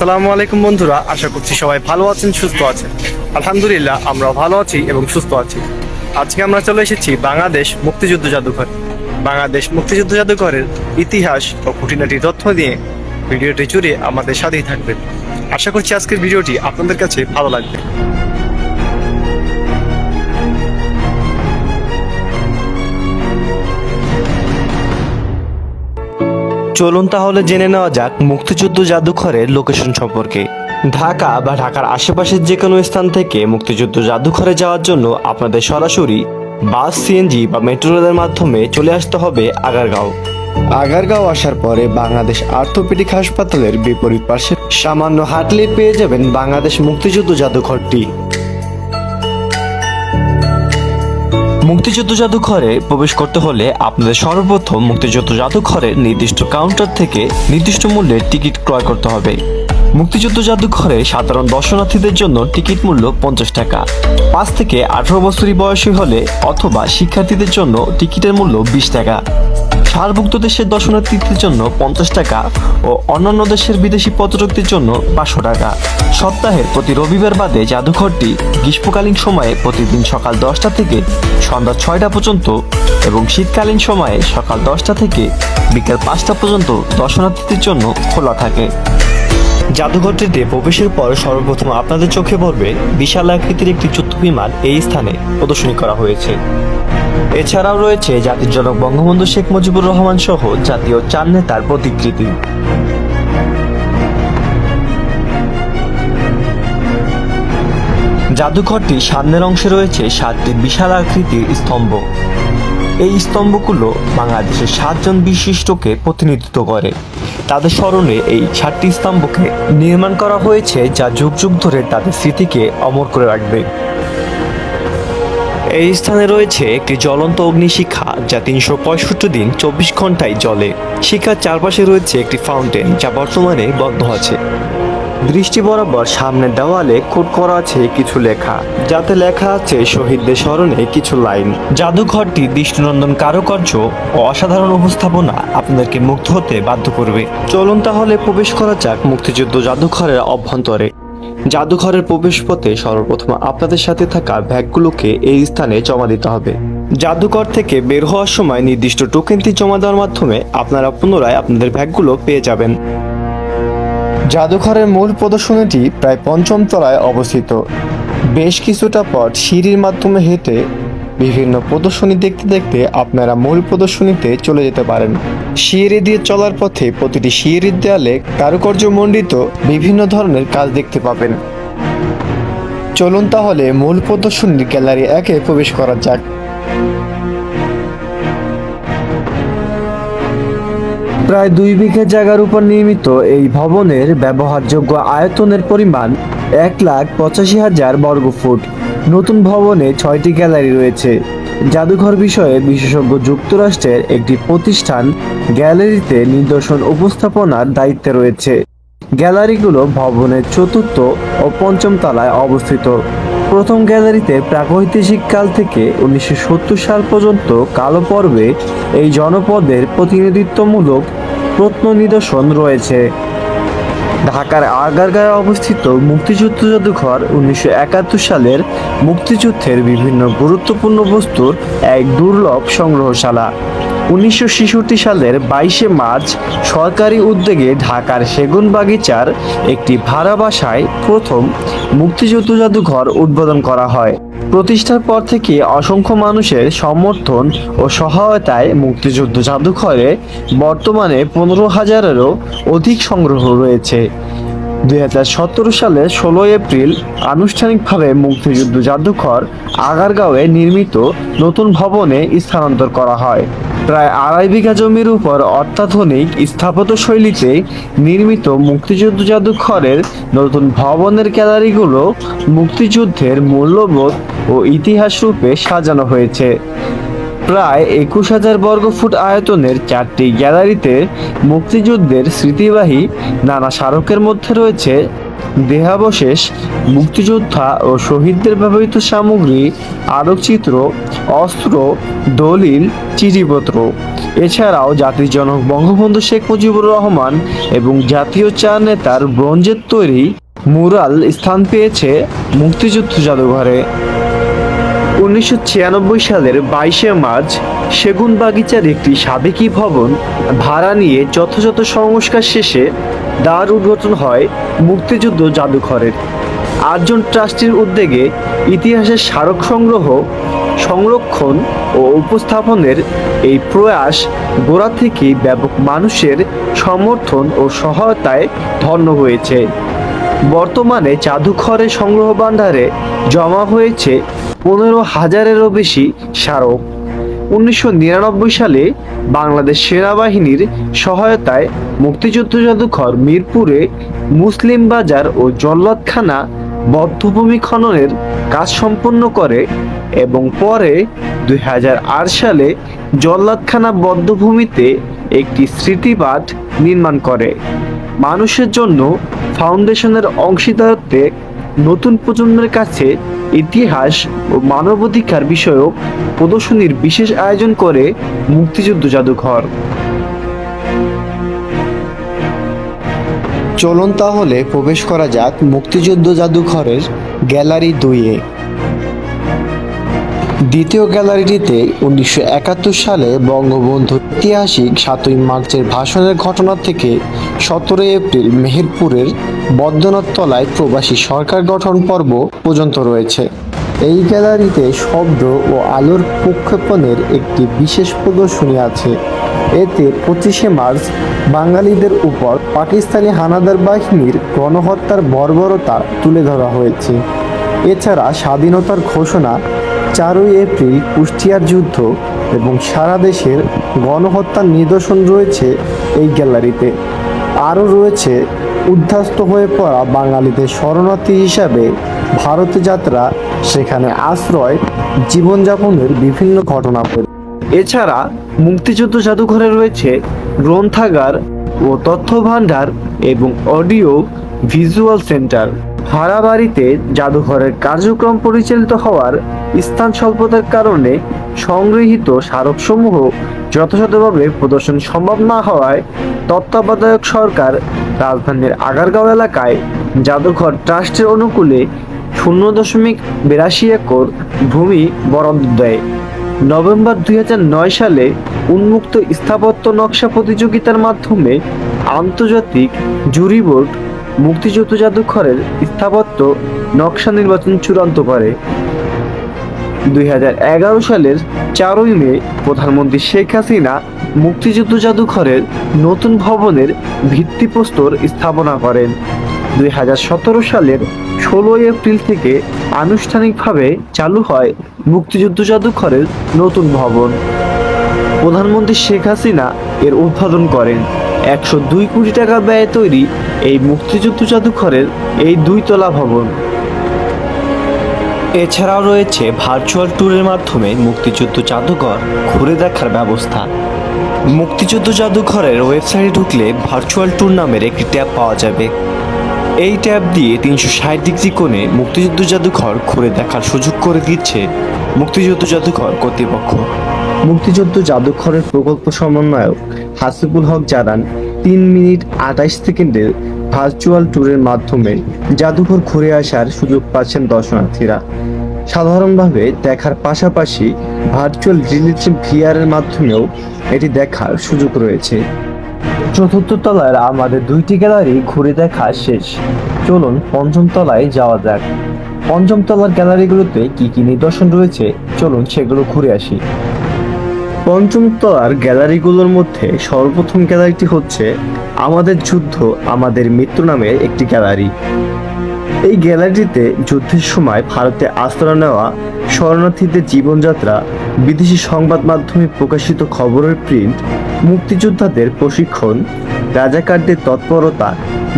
আসসালামু আলাইকুম বন্ধুরা, আশা করছি সবাই ভালো আছেন, সুস্থ আছেন। আলহামদুলিল্লাহ আমরা ভালো আছি এবং সুস্থ আছি। আজকে আমরা চলে এসেছি বাংলাদেশ মুক্তিযুদ্ধ জাদুঘর। বাংলাদেশ মুক্তিযুদ্ধ জাদুঘরের ইতিহাস ও খুঁটিনাটি তথ্য দিয়ে ভিডিওটি জুড়ে আমাদের সাথেই থাকবেন। আশা করছি আজকের ভিডিওটি আপনাদের কাছে ভালো লাগবে। চলুন তাহলে জেনে নেওয়া যাক মুক্তিযুদ্ধ জাদুঘরের লোকেশন সম্পর্কে। ঢাকা বা ঢাকার আশেপাশের যে কোনো স্থান থেকে মুক্তিযুদ্ধ জাদুঘরে যাওয়ার জন্য আপনাদের সরাসরি বাস সিএনজি বা মেট্রো রেলের মাধ্যমে চলে আসতে হবে আগারগাঁও। আগারগাঁও আসার পরে বাংলাদেশ আর্থোপেডিক হাসপাতালের বিপরীত পাশে সামান্য হাঁটলে পেয়ে যাবেন বাংলাদেশ মুক্তিযুদ্ধ জাদুঘরটি। মুক্তিযুদ্ধ জাদুঘরে প্রবেশ করতে হলে আপনাদের সর্বপ্রথম মুক্তিযুদ্ধ জাদুঘরের নির্দিষ্ট কাউন্টার থেকে নির্দিষ্ট মূল্যের টিকিট ক্রয় করতে হবে। মুক্তিযুদ্ধ জাদুঘরে সাধারণ দর্শনার্থীদের জন্য টিকিট মূল্য পঞ্চাশ টাকা। পাঁচ থেকে আঠারো বছরই বয়সী হলে অথবা শিক্ষার্থীদের জন্য টিকিটের মূল্য বিশ টাকা। সারভুক্ত দেশের দর্শনার্থীদের জন্য পঞ্চাশ টাকা ও অন্যান্য দেশের বিদেশি পর্যটকদের জন্য পাঁচশো টাকা। সপ্তাহের প্রতি রবিবার বাদে জাদুঘরটি গ্রীষ্মকালীন সময়ে প্রতিদিন সকাল দশটা থেকে সন্ধ্যা ছয়টা পর্যন্ত এবং শীতকালীন সময়ে সকাল দশটা থেকে বিকেল পাঁচটা পর্যন্ত দর্শনার্থীদের জন্য খোলা থাকে। জাদুঘরটিতে প্রবেশের পর সর্বপ্রথম আপনাদের চোখে পড়বে বিশাল আকৃতির একটি যুদ্ধ বিমান এই স্থানে প্রদর্শনী করা হয়েছে। এছাড়াও রয়েছে জাতির জনক বঙ্গবন্ধু শেখ মুজিবুর রহমান সহ জাতীয় চার নেতার প্রতিকৃতি। জাদুঘরটির সামনের অংশে রয়েছে সাতটি বিশাল আকৃতির স্তম্ভ। এই স্তম্ভগুলো বাংলাদেশের সাতজন বিশিষ্টকে প্রতিনিধিত্ব করে। তাদের স্মরণে এই সাতটি স্তম্ভকে নির্মাণ করা হয়েছে যা যুগ যুগ ধরে তাদের স্মৃতিকে অমর করে রাখবে। এই স্থানে রয়েছে একটি জ্বলন্ত অগ্নিশিখা যা তিনশো পঁয়ষট্টি দিন চব্বিশ ঘন্টায় জ্বলে। শিখার চারপাশে রয়েছে একটি ফাউন্টেন যা বর্তমানে বন্ধ আছে। দৃষ্টি বরাবর সামনের দেওয়ালে কোট করা আছে কিছু লেখা, যাতে লেখা আছে শহীদদের স্মরণে কিছু লাইন। জাদুঘরটি দৃষ্টিনন্দন কারুকার্য ও অসাধারণ উপস্থাপনা আপনাদেরকে মুগ্ধ হতে বাধ্য করবে। চলুন তাহলে প্রবেশ করা যাক মুক্তিযুদ্ধ জাদুঘরের অভ্যন্তরে। জাদুঘরের প্রবেশ পথে সর্বপ্রথম আপনাদের সাথে থাকা ব্যাগগুলোকে এই স্থানে জমা দিতে হবে। জাদুঘর থেকে বের হওয়ার সময় নির্দিষ্ট টোকেনটি জমা দেওয়ার মাধ্যমে আপনারা পুনরায় আপনাদের ব্যাগগুলো পেয়ে যাবেন। জাদুঘরের মূল প্রদর্শনীটি প্রায় পঞ্চম তলায় অবস্থিত। বেশ কিছুটা পথ সিঁড়ির মাধ্যমে হেঁটে বিভিন্ন প্রদর্শনী দেখতে দেখতে আপনারা মূল প্রদর্শনীতে চলে যেতে পারেন। সিঁড়ি দিয়ে চলার পথে প্রতিটি সিঁড়ির দেয়ালে কারুকার্য মণ্ডিত বিভিন্ন ধরনের কাজ দেখতে পাবেন। চলুন তাহলে মূল প্রদর্শনীর গ্যালারি একে প্রবেশ করা যাক। প্রায় দুই বিঘা জায়গার উপর নির্মিত এই ভবনের ব্যবহারযোগ্য আয়তনের পরিমাণ এক লাখ পঁচাশি হাজার বর্গফুট নতুন ভবনে ছয়টি গ্যালারি রয়েছে। জাদুঘর বিষয়ে বিশেষজ্ঞ যুক্তরাষ্ট্রের একটি প্রতিষ্ঠান গ্যালারিতে নিদর্শন উপস্থাপনার দায়িত্বে রয়েছে। গ্যালারিগুলো ভবনের চতুর্থ ও পঞ্চম তলায় অবস্থিত। প্রথম গ্যালারিতে প্রাগৈতিহাসিক কাল থেকে উনিশশো সত্তর সাল পর্যন্ত কালো পর্বে এই জনপদের প্রতিনিধিত্বমূলক প্রত্ন নিদর্শন রয়েছে। ঢাকার আগারগাঁয়ে অবস্থিত মুক্তিযুদ্ধ জাদুঘর উনিশশো একাত্তর সালের মুক্তিযুদ্ধের বিভিন্ন গুরুত্বপূর্ণ বস্তুর এক দুর্লভ সংগ্রহশালা। উনিশশো ছেষট্টি সালের বাইশে মার্চ সরকারি উদ্যোগে ঢাকার সেগুন বাগিচার একটি ভাড়া বাসায় প্রথম মুক্তিযুদ্ধ জাদুঘর উদ্বোধন করা হয়। প্রতিষ্ঠার পর থেকে অসংখ্য মানুষের সমর্থন ও সহায়তায় মুক্তিযুদ্ধ জাদুঘরে বর্তমানে পনেরো হাজারেরও অধিক সংগ্রহ রয়েছে। দুই সালের ষোলোই এপ্রিল আনুষ্ঠানিকভাবে মুক্তিযুদ্ধ জাদুঘর আগারগাঁওয়ে নির্মিত নতুন ভবনে স্থানান্তর করা হয়। প্রায় আড়াই বিঘা জমির উপর অত্যাধুনিক স্থাপত্য শৈলীতে নির্মিত মুক্তিযুদ্ধ জাদুঘরের নতুন ভবনের গ্যালারিগুলো মুক্তিযুদ্ধের মূল্যবোধ ও ইতিহাস রূপে সাজানো হয়েছে। প্রায় একুশ হাজার বর্গফুট আয়তনের চারটি গ্যালারিতে মুক্তিযুদ্ধের স্মৃতিবাহী নানা স্মারকের মধ্যে রয়েছে দেহাবশেষ মুক্তিযোদ্ধা ও শহীদদের ব্যবহৃত সামগ্রী, আলোকচিত্র, অস্ত্র, দলিল, চিঠিপত্র। এছাড়াও জাতির জনক বঙ্গবন্ধু শেখ মুজিবুর রহমান এবং জাতীয় চা নেতার ব্রঞ্জের তৈরি মুরাল স্থান পেয়েছে মুক্তিযুদ্ধ জাদুঘরে। উনিশশো ছিয়ানব্বই সালের বাইশে মার্চ সেগুন বাগিচার একটি সাবেকি ভবন ভাড়া নিয়ে যথাযথ সংস্কার শেষে দ্বার উদ্ঘাটন হয় মুক্তিযুদ্ধ জাদুঘরের। আটজন ট্রাস্টির উদ্যোগে ইতিহাসের স্মারক সংগ্রহ, সংরক্ষণ ও উপস্থাপনের এই প্রয়াস গোড়া থেকে ব্যাপক মানুষের সমর্থন ও সহায়তায় ধন্য হয়েছে। বর্তমানে জাদুঘরের সংগ্রহ ভাণ্ডারে জমা হয়েছে পনেরো হাজারেরও বেশি স্মারক। উনিশশো নিরানব্বই সালে বাংলাদেশ সেনাবাহিনীর সহায়তায় মুক্তিযুদ্ধ জাদুঘর মিরপুরে মুসলিম বাজার ও জল্লাদখানা বদ্ধভূমি খননের কাজ সম্পন্ন করে এবং পরে দুই হাজার আট সালে জল্লাদখানা বদ্ধভূমিতে একটি স্মৃতিপাঠ নির্মাণ করে। মানুষের জন্য ফাউন্ডেশনের অংশীদারত্বে নতুন প্রজন্মের কাছে ইতিহাস ও মানবাধিকার বিষয়ক প্রদর্শনীর বিশেষ আয়োজন করে মুক্তিযুদ্ধ জাদুঘর। চলুন তাহলে প্রবেশ করা যাক মুক্তিযুদ্ধ জাদুঘরের গ্যালারি দুইয়ে। দ্বিতীয় গ্যালারিটিতে উনিশশো একাত্তর সালে বঙ্গবন্ধু ঐতিহাসিক সাতই মার্চের ভাষণের ঘটনা থেকে সতেরোই এপ্রিল মেহেরপুরের বদ্যনাথ তলায় প্রবাসী সরকার গঠন পর্ব পর্যন্ত রয়েছে। এই গ্যালারিতে শব্দ ও আলোর প্রক্ষেপণের একটি বিশেষ প্রদর্শনী আছে। এতে পঁচিশে মার্চ বাঙালিদের উপর পাকিস্তানি হানাদার বাহিনীর গণহত্যার বর্বরতা তুলে ধরা হয়েছে। এছাড়া স্বাধীনতার ঘোষণা চারই এপ্রিল কুষ্টিয়ার যুদ্ধ এবং সারা দেশের গণহত্যার নিদর্শন রয়েছে এই গ্যালারিতে। আরও রয়েছে উদ্ধাস্ত হয়ে পড়া বাঙালিদের শরণার্থী হিসাবে ভারতে যাত্রা, সেখানে আশ্রয়, জীবনযাপনের বিভিন্ন ঘটনা এছাড়া মুক্তিযুদ্ধ জাদুঘরে রয়েছে গ্রন্থাগার ও তথ্য ভাণ্ডার এবং অডিও ভিজুয়াল সেন্টার। ভাড়া বাড়িতে জাদুঘরের কার্যক্রম পরিচালিত হওয়ার স্থান স্বল্পতার কারণে সংগৃহীত স্মারকসমূহ যথাযথভাবে প্রদর্শন সম্ভব না হওয়ায় তত্ত্বাবধায়ক সরকার রাজধানীর আগারগাঁও এলাকায় জাদুঘর ট্রাস্টের অনুকূলে শূন্য দশমিক বিরাশি একর ভূমি বরাদ্দ দেয়। নভেম্বর দুই সালে উন্মুক্ত স্থাপত্য নকশা প্রতিযোগিতার মাধ্যমে আন্তর্জাতিক জুরি বোর্ড মুক্তিযুদ্ধ জাদুঘরের স্থাপত্য নকশা নির্বাচন চূড়ান্ত করে। দুই হাজার এগারো সালের চারই মে প্রধানমন্ত্রী শেখ হাসিনা মুক্তিযুদ্ধ জাদুঘরের নতুন ভবনের ভিত্তিপ্রস্তর স্থাপনা করেন। দুই হাজার সতেরো সালের ষোলোই এপ্রিল থেকে আনুষ্ঠানিকভাবে চালু হয় মুক্তিযুদ্ধ জাদুঘরের নতুন ভবন। প্রধানমন্ত্রী শেখ হাসিনা এর উদ্বোধন করেন। একশো দুই কোটি টাকা ব্যয়ে তৈরি এই মুক্তিযুদ্ধ জাদুঘরের এই দুইতলা ভবন। এছাড়াও রয়েছে ভার্চুয়াল ট্যুরের মাধ্যমে মুক্তিযুদ্ধ জাদুঘর ঘুরে দেখার ব্যবস্থা। মুক্তিযুদ্ধ জাদুঘরের ওয়েবসাইটে ঢুকলে ভার্চুয়াল ট্যুর নামের একটি ট্যাব পাওয়া যাবে। এই ট্যাব দিয়ে তিনশো ষাট ডিগ্রি কোণে মুক্তিযুদ্ধ জাদুঘর ঘুরে দেখার সুযোগ করে দিচ্ছে মুক্তিযুদ্ধ জাদুঘর কর্তৃপক্ষ। মুক্তিযুদ্ধ জাদুঘরের প্রকল্প সমন্বয়ক হাসিবুল হক জানান, তিন মিনিট আঠাইশ সেকেন্ডের ভার্চুয়াল ট্যুরের মাধ্যমে জাদুঘর ঘুরে আসার সুযোগ পাচ্ছেন দর্শনার্থীরা। সাধারণভাবে দেখার পাশাপাশি ভার্চুয়াল রিয়েলিটি ভিআরের মাধ্যমেও এটি দেখার সুযোগ রয়েছে। চতুর্থ তলার আমাদের দুইটি গ্যালারি ঘুরে দেখা শেষ। চলুন পঞ্চম তলায় যাওয়া যাক। পঞ্চম তলার গ্যালারিগুলোতে কি কি নিদর্শন রয়েছে? চলুন সেগুলো ঘুরে আসি। পঞ্চম তলার গ্যালারিগুলোর মধ্যে সর্বপ্রথম গ্যালারিটি হচ্ছে আমাদের যুদ্ধ, আমাদের মৃত্যু নামে একটি গ্যালারি। এই গ্যালারিতে যুদ্ধের সময় ভারতে আশ্রয় নেওয়া শরণার্থীদের জীবনযাত্রা, বিদেশি সংবাদ মাধ্যমে প্রকাশিত খবরের প্রিন্ট মুক্তিযোদ্ধাদের প্রশিক্ষণ, রাজাকারদের তৎপরতা,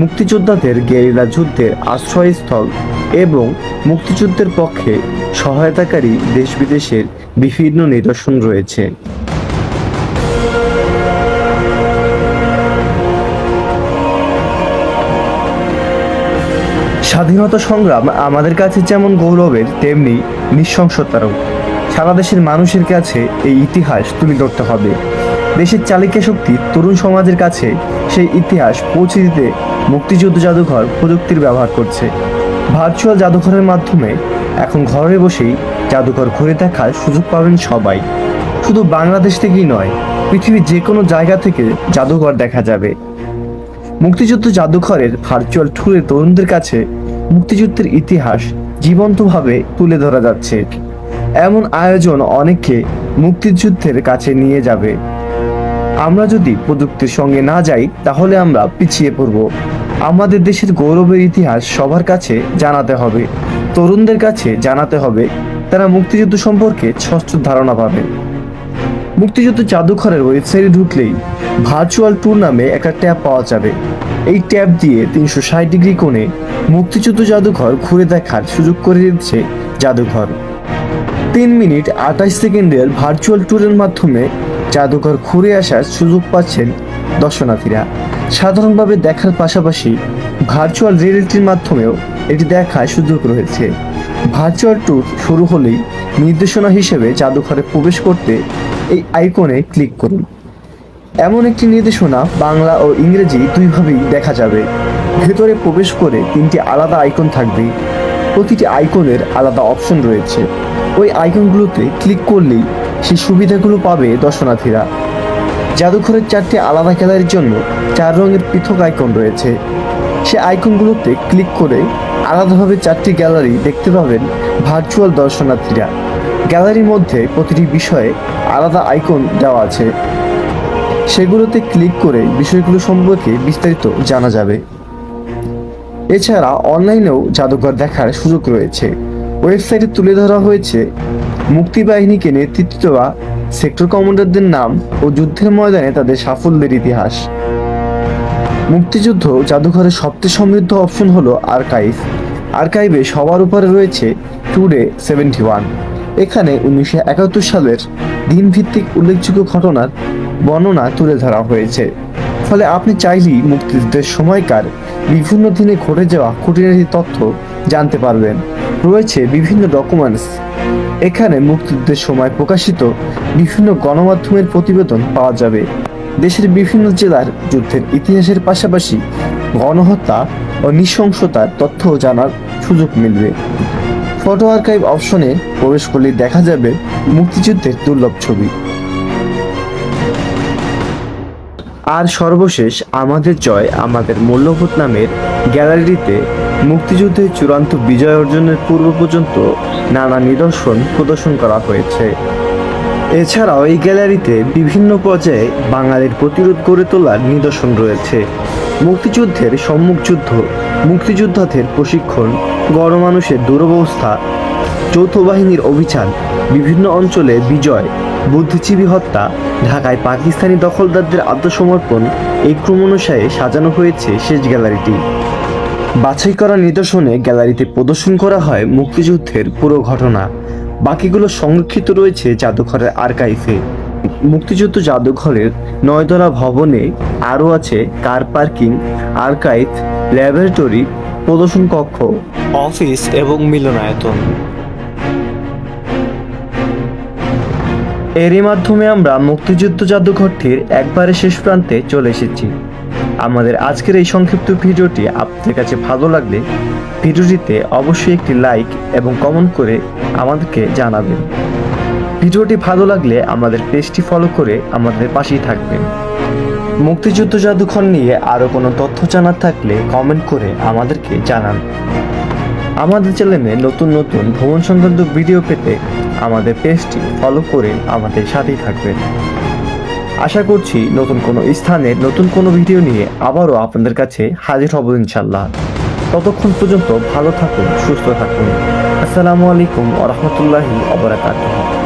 মুক্তিযোদ্ধাদের গেরিলা যুদ্ধের আশ্রয়স্থল এবং মুক্তিযুদ্ধের পক্ষে সহায়তাকারী দেশ বিদেশের বিভিন্ন নিদর্শন রয়েছে। স্বাধীনতা সংগ্রাম আমাদের কাছে যেমন গৌরবের, তেমনি নৃশংসতারও। সারা দেশের মানুষের কাছে এই ইতিহাস তুলে ধরতে হবে। দেশের চালিকা শক্তি তরুণ সমাজের কাছে সেই ইতিহাস পৌঁছে দিতে মুক্তিযুদ্ধ জাদুঘর প্রযুক্তির ব্যবহার করছে। ভার্চুয়াল জাদুঘরের মাধ্যমে এখন ঘরে বসেই জাদুঘর ঘুরে দেখার সুযোগ পাবেন সবাই। শুধু বাংলাদেশ থেকেই নয়, পৃথিবীর যে কোনো জায়গা থেকে জাদুঘর দেখা যাবে। মুক্তিযুদ্ধ জাদুঘরের ভার্চুয়াল ট্যুরে তরুণদের কাছে মুক্তিযুদ্ধের ইতিহাস জীবন্তভাবে তুলে ধরা যাচ্ছে। এমন আয়োজন অনেককে মুক্তিযুদ্ধের কাছে নিয়ে যাবে। আমরা যদি প্রযুক্তির সঙ্গে না যাই, তাহলে আমরা পিছিয়ে পড়ব। আমাদের দেশের গৌরবের ইতিহাস সবার কাছে জানাতে হবে। তরুণদের কাছে জানাতে হবে, তারা মুক্তিযুদ্ধ সম্পর্কে স্পষ্ট ধারণা পাবে। মুক্তিযুদ্ধ জাদুঘরের ওয়েবসাইটে ঢুকলেই ভার্চুয়াল ট্যুর নামে একটা ট্যাব পাওয়া যাবে। এই ট্যাব দিয়ে তিনশো ষাট ডিগ্রি কোণে মুক্তিযুদ্ধ জাদুঘর ঘুরে দেখার সুযোগ করে দিচ্ছে জাদুঘর। তিন মিনিট আঠাশ সেকেন্ডের ভার্চুয়াল ট্যুরের মাধ্যমে জাদুঘর ঘুরে আসার সুযোগ পাচ্ছেন দর্শনার্থীরা সাধারণভাবে দেখার পাশাপাশি ভার্চুয়াল রিয়েলিটির মাধ্যমেও এটি দেখার সুযোগ রয়েছে। ভার্চুয়াল ট্যুর শুরু হলেই নির্দেশনা হিসেবে জাদুঘরে প্রবেশ করতে এই আইকনে ক্লিক করুন। এমন একটি নির্দেশনা বাংলা ও ইংরেজি দুইভাবেই দেখা যাবে। ভেতরে প্রবেশ করে তিনটি আলাদা আইকন থাকবে। প্রতিটি আইকনের আলাদা অপশন রয়েছে। ওই আইকনগুলোতে ক্লিক করলেই সেই সুবিধাগুলো পাবে দর্শনার্থীরা। জাদুঘরের চারটি আলাদা গ্যালারির জন্য চার রঙের পৃথক আইকন রয়েছে। সে আইকনগুলোতে ক্লিক করে আলাদাভাবে চারটি গ্যালারি দেখতে পাবেন ভার্চুয়াল দর্শনার্থীরা। গ্যালারির মধ্যে প্রতিটি বিষয়ে আলাদা আইকন দেওয়া আছে। সেগুলোতে ক্লিক করে বিষয়গুলো সম্পর্কে বিস্তারিত জানা যাবে। এছাড়া অনলাইনেও জাদুঘর দেখার সুযোগ রয়েছে। ওয়েবসাইটে তুলে ধরা হয়েছে মুক্তিবাহিনীকে নেতৃত্ব দেওয়া সেক্টর কমান্ডারদের নাম ও যুদ্ধের ময়দানে তাদের সাফল্যের ইতিহাস। মুক্তিযুদ্ধ জাদুঘরের সবচেয়ে সমৃদ্ধ অপশন হলো আর্কাইভ। আর্কাইভে সবার উপরে রয়েছে টুডে সেভেন্টি ওয়ান। এখানে উনিশশো একাত্তর সালের দিনভিত্তিক উল্লেখযোগ্য ঘটনার বর্ণনা তুলে ধরা হয়েছে। ফলে আপনি চাইলেই মুক্তিযুদ্ধের সময়কার বিভিন্ন দিনে ঘটে যাওয়া খুঁটিনাটি তথ্য জানতে পারবেন। রয়েছে বিভিন্ন ডকুমেন্টস এখানে মুক্তিযুদ্ধের সময় প্রকাশিত বিভিন্ন গণমাধ্যমের প্রতিবেদন পাওয়া যাবে। দেশের বিভিন্ন জেলার যুদ্ধের ইতিহাসের পাশাপাশি গণহত্যা ও নৃশংসতার তথ্য জানার সুযোগ মিলবে। ফটো আর্কাইভ অপশনে প্রবেশ করলে দেখা যাবে মুক্তিযুদ্ধের দুর্লভ ছবি। আর সর্বশেষ আমাদের জয় আমাদের মূল্যবোধ নামের গ্যালারিতে মুক্তিযুদ্ধের চূড়ান্ত বিজয় অর্জনের পূর্ব পর্যন্ত নানা নিদর্শন প্রদর্শন করা হয়েছে। এছাড়াও এই গ্যালারিতে বিভিন্ন পর্যায়ে বাঙালির প্রতিরোধ গড়ে তোলার নিদর্শন রয়েছে। মুক্তিযুদ্ধের সম্মুখ যুদ্ধ, মুক্তিযোদ্ধাদের প্রশিক্ষণ, গণমানুষের দুরবস্থা, যৌথ বাহিনীর অভিযান, বিভিন্ন অঞ্চলে বিজয়, বুদ্ধিজীবী হত্যা, ঢাকায় পাকিস্তানি দখলদারদের আত্মসমর্পণ এই ক্রমানুসারে সাজানো হয়েছে শেষ গ্যালারিটি। বাছাই করা নিদর্শনে গ্যালারিতে প্রদর্শন করা হয় মুক্তিযুদ্ধের পুরো ঘটনা। বাকিগুলো সংরক্ষিত রয়েছে জাদুঘরের আর্কাইভে। মুক্তিযুদ্ধ জাদুঘরের নয়তলা ভবনে আরও আছে কার পার্কিং, আর্কাইভ, ল্যাবরেটরি, প্রদর্শন কক্ষ, অফিস এবং মিলনায়তন। এরই মাধ্যমে আমরা মুক্তিযুদ্ধ জাদুঘরটির একবারে শেষ প্রান্তে চলে এসেছি। আমাদের আজকের এই সংক্ষিপ্ত ভিডিওটি আপনাদের কাছে ভালো লাগলে ভিডিওটিতে অবশ্যই একটি লাইক এবং কমেন্ট করে আমাদেরকে জানাবেন। ভিডিওটি ভালো লাগলে আমাদের পেজটি ফলো করে আমাদের পাশেই থাকবেন। মুক্তিযুদ্ধ জাদুঘর নিয়ে আরও কোনো তথ্য জানার থাকলে কমেন্ট করে আমাদেরকে জানান। আমাদের চ্যানেলে নতুন নতুন ভ্রমণ সংক্রান্ত ভিডিও পেতে আমাদের পেজটি ফলো করে আমাদের সাথেই থাকবেন। আশা করছি নতুন কোনো স্থানে নতুন কোনো ভিডিও নিয়ে আবারও আপনাদের কাছে হাজির হব ইনশাল্লাহ ততক্ষণ পর্যন্ত ভালো থাকুন, সুস্থ থাকুন। আসসালামু আলাইকুম আ অবরাকাতুহ